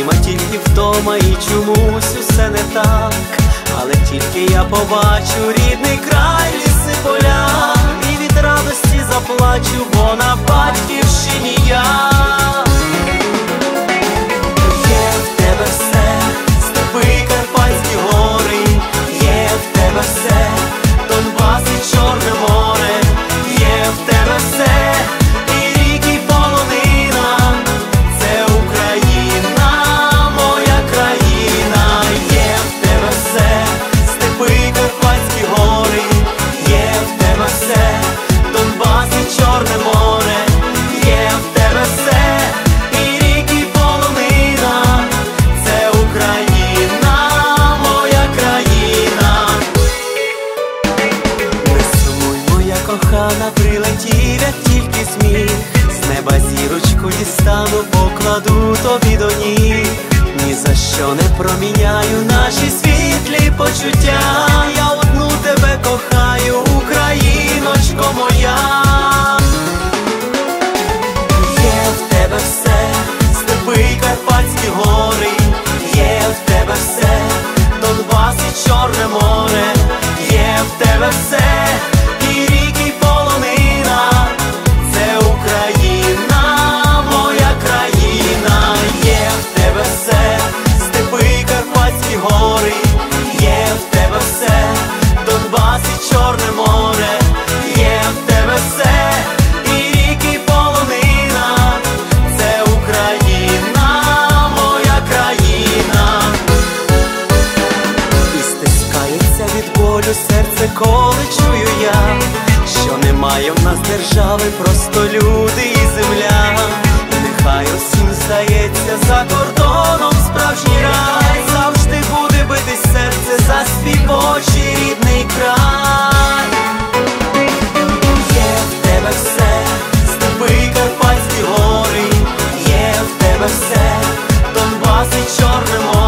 Зима тільки вдома, і чомусь усе не так, але тільки я побачу рідний край. кохана, прилетів, як тільки сміх, з неба зірочку дістану, покладу тобі до ні. Чорне море, є в тебе все, і ріки, і полонина, це Україна, моя країна, і стискається від болю серце, коли чую я, що немає в нас держави, просто люди і земля, нехай усім здається за кордоном. тебе все, Донбас і чорне море.